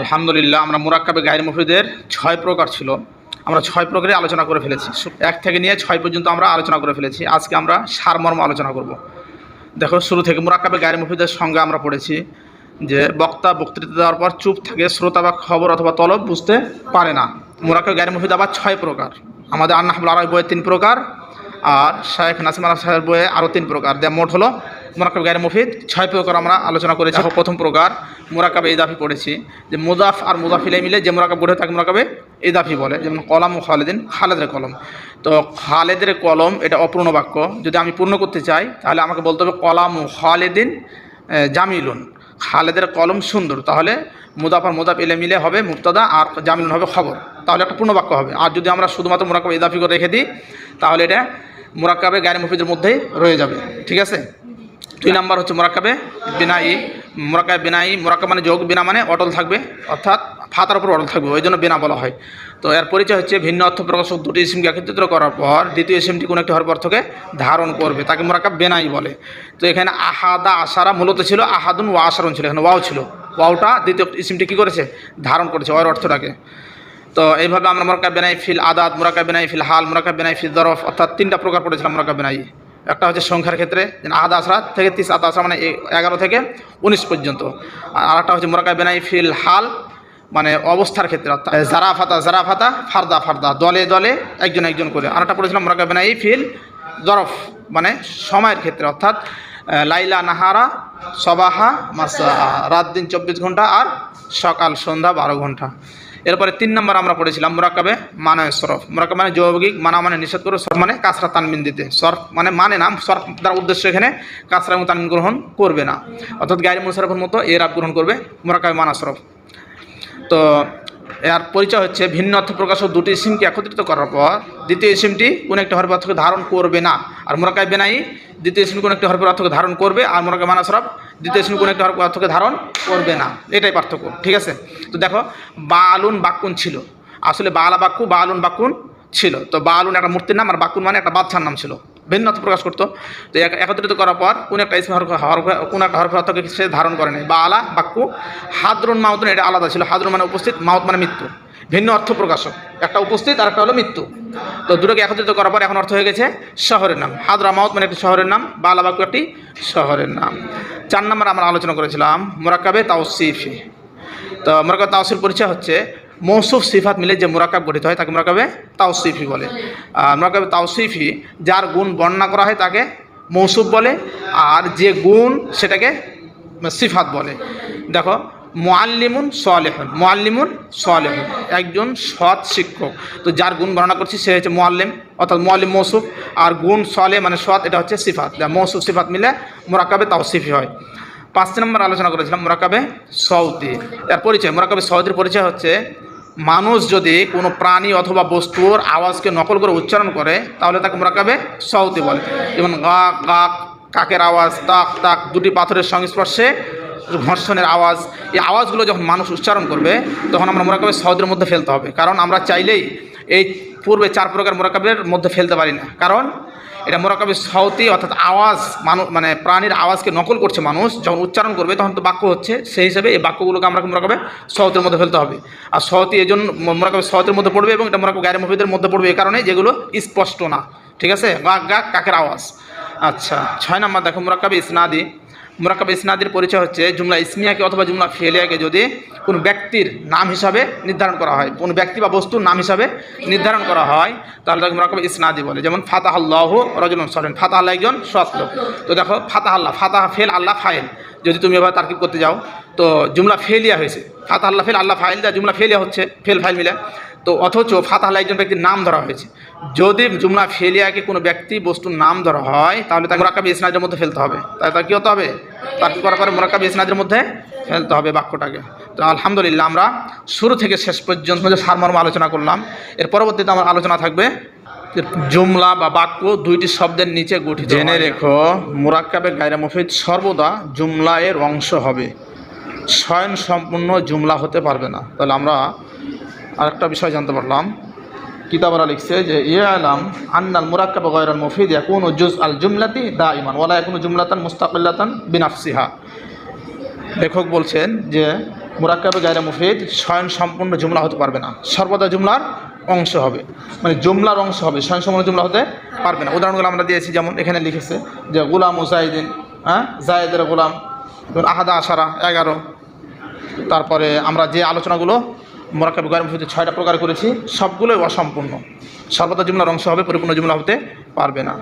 আলহামদুলিল্লাহ, আমরা মুরাক্কাবে গায়ের মুফিদের ছয় প্রকার ছিল। আমরা ছয় প্রকারে আলোচনা করে ফেলেছি। এক থেকে নিয়ে ছয় পর্যন্ত আমরা আলোচনা করে ফেলেছি। আজকে আমরা সারমর্ম আলোচনা করব। দেখো, শুরু থেকে মুরাক্কাবে গায়ের মুফিদের সঙ্গে আমরা পড়েছি যে, বক্তা বক্তৃতা দেওয়ার পর চুপ থাকে, শ্রোতা বা খবর অথবা তলব বুঝতে পারে না। মুরাক্কাবে গায়ের মুফিদ আবার ছয় প্রকার। আমাদের আন্নাহুল আরব বইয়ের তিন প্রকার, আর শাহেখ নাসিম আল সাহেবের বইয়ে আরও তিন প্রকার। দেয় মোট হলো মোরাকাব গায়ের মুফিদ, ছয় প্রকার আমরা আলোচনা করেছি। প্রথম প্রকার মোরাকাবে ইদাফি পড়েছি। যে মুদাফ আর মুদাফিলে মিলে যে মোরাকাব গড়ে থাকে মোরাকাবে ইদাফি বলে। যেমন কলাম ও খালেদিন, খালেদের কলম। তো খালেদের কলম, এটা অপূর্ণ বাক্য। যদি আমি পূর্ণ করতে চাই, তাহলে আমাকে বলতে হবে কলাম ও খালেদিন জামিলুন। খালেদের কলম সুন্দর। তাহলে মুদাফ আর মুদাফ এলে মিলে হবে মুক্তদা আর জামিলুন হবে খবর। তাহলে একটা পূর্ণ বাক্য হবে। আর যদি আমরা শুধুমাত্র মোরাকাব ইদাফি করে রেখে দিই, তাহলে এটা মোরাক্কাবে গায়ের মুফিদের মধ্যেই রয়ে যাবে। ঠিক আছে? দুই নাম্বার হচ্ছে মোরাক্কাবে বিনাই মোরাক্কাবে বিনাই, মোরাক্কাব মানে যোগ, বিনা মানে অটল থাকবে, অর্থাৎ ফাতার উপর অটল থাকবে, ওই জন্য বিনা বলা হয়। তো এর পরিচয় হচ্ছে ভিন্ন অর্থ প্রকাশক দুটি ইসিমকে একত্রিত করার পর দ্বিতীয় ইসিমটি কোনো একটি হরফ অর্থকে ধারণ করবে, তাকে মোরাক্কাব বেনাই বলে। তো এখানে আহাদা আশারা মূলত ছিল আহাদুন ওয়া আশারুন ছিল, এখানে ওয়াও ছিল। ওয়াওটা দ্বিতীয় ইসিমটি কী করেছে? ধারণ করেছে ওয়ার অর্থটাকে। তো এইভাবে আমরা মোরাক্কাব বেনাই ফিল আদাত, মোরাক্কাব বেনাই ফিল হাল, মোরাক্কাব বেনাই ফিল দরফ, অর্থাৎ তিনটা প্রকার পড়েছিলাম মোরাক্কাব বেনাই। একটা হচ্ছে সংখ্যার ক্ষেত্রে যেন আহাদ আসরা থেকে তিস আদ আসরা মানে এগারো থেকে উনিশ পর্যন্ত। আর একটা হচ্ছে মোরাকা বেনাই ফিল হাল মানে অবস্থার ক্ষেত্রে অর্থাৎ জারা ফাতা জারা ফাতা ফারদা ফারদা দলে দলে একজন একজন করে। আর একটা পড়েছিলাম মোরাকা বেনাই ফিল জরফ মানে সময়ের ক্ষেত্রে অর্থাৎ লাইলা নাহারা সবাহা মাসা রাত দিন চব্বিশ ঘণ্টা আর সকাল সন্ধ্যা বারো ঘণ্টা। এরপরে তিন নম্বর আমরা পড়েছিলাম মোরাকাবে মানে সরফ। মোরাকাব মানে যৌগিক, মানা মানে নিষেধ করে, সরফ মানে কাঁচরা তানবিন দিতে। সরফ মানে মানে না, সরফ তার উদ্দেশ্য এখানে কাঁচরা এবং তানবিন গ্রহণ করবে না। অর্থাৎ গায়ের মুসারফের মতো এর আপ গ্রহণ করবে মোরাকাবে মানা সরফ। তো এর পরিচয় হচ্ছে ভিন্ন অর্থ প্রকাশক দুটি সিমকে একত্রিত করার পর দ্বিতীয় সিমটি কোনো একটা হরফ ধারণ করবে না। আর মোরাকায় বেনাই দ্বিতীয় সিম কোনো একটা হরফ অর্থকে ধারণ করবে আর মনে মোরাকায় মানাসরফ দ্বিতীয় সিম কোনো একটা হরফ অর্থকে ধারণ করবে না। এটাই পার্থক্য, ঠিক আছে? তো দেখো, বালুন বাক্কুন ছিল। আসলে বালা বাক্কু বালুন বাক্কুন ছিল। তো বালুন একটা মূর্তির নাম আর বাক্কুন মানে একটা বাচ্চার নাম ছিল। ভিন্ন অর্থ প্রকাশ করতো। তো এক- একত্রিত করার পর কোন একটা ইসম কোন একটা হরফ অর্থকে সে ধারণ করে নাই। বা আলা বাক্কু হাদরুন মাউতুন এটা আলাদা ছিল। হাদরুন মানে উপস্থিত মাউত মানে মৃত্যু। ভিন্ন অর্থ প্রকাশক। একটা উপস্থিত আর একটা হলো মৃত্যু। তো দুটোকে একত্রিত করার পর এখন অর্থ হয়ে গেছে শহরের নাম। হাদরা মাউত মানে একটি শহরের নাম বা আলা একটি শহরের নাম। চার নম্বর আমরা আলোচনা করেছিলাম, মোরাক্কাবে তাওসিফি। তো মোরাকাব তাওসিফ পরিচয় হচ্ছে মৌসুফ সিফাত মিলে যে মোরাকাব গঠিত হয়, তাকে মোরাকাবে তাওসিফি বলে। মোরাকাবে তাওসিফি, যার গুণ বর্ণনা করা হয় তাকে মৌসুফ বলে, আর যে গুণ সেটাকে সিফাত বলে। দেখো মোয়াল্লিমুন সোয়ালেহন মোয়াল্লিমুন সোয়ালেহন একজন সৎ শিক্ষক। তো যার গুণ বর্ণনা করছি সে হচ্ছে মোয়াল্লিম অর্থাৎ মোয়াল্লিম মৌসুফ, আর গুণ সলে মানে সৎ, এটা হচ্ছে সিফাত। মৌসুফ সিফাত মিলে মোরাকাবে তাওসিফি হয়। পাঁচ নম্বর আলোচনা করেছিলাম মোরাকাবে সৌদি এর পরিচয় মোরাকাবে সৌদির পরিচয় হচ্ছে মানুষ যদি কোনো প্রাণী অথবা বস্তুর আওয়াজকে নকল করে উচ্চারণ করে, তাহলে তাকে মোরাকাবে সৌদি বলে। যেমন গা গা কাকের আওয়াজ, তাক তাক, দুটি পাথরের সংস্পর্শে ঘর্ষণের আওয়াজ, এই আওয়াজগুলো যখন মানুষ উচ্চারণ করবে, তখন আমরা মোরাকাবে সৌদের মধ্যে ফেলতে হবে। কারণ আমরা চাইলেই এই পূর্বে চার প্রকার মোরাকাবের মধ্যে ফেলতে পারি না। কারণ এটা মোরাকাবি সৌতি অর্থাৎ আওয়াজ মানুষ মানে প্রাণীর আওয়াজকে নকল করছে মানুষ, যখন উচ্চারণ করবে তখন তো বাক্য হচ্ছে, সেই হিসাবে এই বাক্যগুলোকে আমরা মোরাকাবে সৌতের মধ্যে ফেলতে হবে। আর সৌতি এই জন্য মোরাকাবে সৌতের মধ্যে পড়বে এবং এটা মোরাকাব গায়ের মফিদের মধ্যে পড়বে এই কারণে যেগুলো স্পষ্ট না। ঠিক আছে? গা গা কাকের আওয়াজ। আচ্ছা ছয় নম্বর দেখো মোরাকাবি ইসনাদি। মোরাকাব ইসনাদের পরিচয় হচ্ছে জুমলা ইসমিয়াকে অথবা জুমলা ফেলিয়াকে যদি কোনো ব্যক্তির নাম হিসাবে নির্ধারণ করা হয়, কোনো ব্যক্তি বা বস্তুর নাম হিসাবে নির্ধারণ করা হয়, তাহলে তাকে মোরাকাব ইসনাদি বলে। যেমন ফাতাহ আল্লাহ রজুল সরেন ফাতাহ আল্লাহ একজন সৎ তো দেখো ফাতাহ আল্লাহ ফাতাহ ফেল, আল্লাহ ফাইল। যদি তুমি এবার তার্কিব করতে যাও, তো জুমলা ফেলিয়া হয়েছে। ফাতাহ আল্লাহ ফেল, আল্লাহ ফাইল যা জুমলা ফেলিয়া হচ্ছে, ফেল, ফাইল মিলে। তো অথচ ফাতাহ আল্লাহ একজন ব্যক্তির নাম ধরা হয়েছে। যদি জুমলা ফেলিয়াকে কোনো ব্যক্তি বস্তুর নাম ধরা হয়, তাহলে তাকে মোরাকাবি ইসনাদের মধ্যে ফেলতে হবে। তাহলে তার কী হতে হবে? তার কী করার পরে মোরাকাবি ইসনাদের মধ্যে ফেলতে হবে বাক্যটাকে। তো আলহামদুলিল্লাহ, আমরা শুরু থেকে শেষ পর্যন্ত যে সারমর্ম আলোচনা করলাম, এর পরবর্তীতে আমার আলোচনা থাকবে যে জুমলা বা বাক্য দুইটি শব্দের নিচে গঠিত জেনে রেখো, মোরাক্কাবে গায়রা মুফিদ সর্বদা জুমলা এর অংশ হবে। স্বয়ং সম্পূর্ণ জুমলা হতে পারবে না। তাহলে আমরা আরেকটা বিষয় জানতে পারলাম। কিতাবরা লিখছে যে ইয়ে আলাম আন্নাল মুরাক্কাব গয়রাল মুফিদ ইয়াকুনু জুজ আল জুমলাতি দা ইমান ওয়ালা ইয়াকুনু জুমলাতান মুস্তাকিল্লাতান বিনাফসিহা। লেখক বলছেন যে, মুরাক্কাবে গায়রে মুফিদ স্বয়ং সম্পূর্ণ জুমলা হতে পারবে না। সর্বদা জুমলার অংশ হবে। মানে জুমলার অংশ হবে স্বয়ং সম্পূর্ণ জুমলা হতে পারবে না। উদাহরণগুলো আমরা দিয়েছি, যেমন এখানে লিখেছে যে, গুলাম উসাইদিন হ্যাঁ জায়েদের গোলাম আহাদা আশারা এগারো। তারপরে আমরা যে আলোচনাগুলো মোরাক্কাবে গায়রে মধ্যে ছয়টা প্রকার করেছি, সবগুলোই অসম্পূর্ণ। সর্বদা জুমলার অংশ হবে, পরিপূর্ণ জুমলা হতে পারবে না।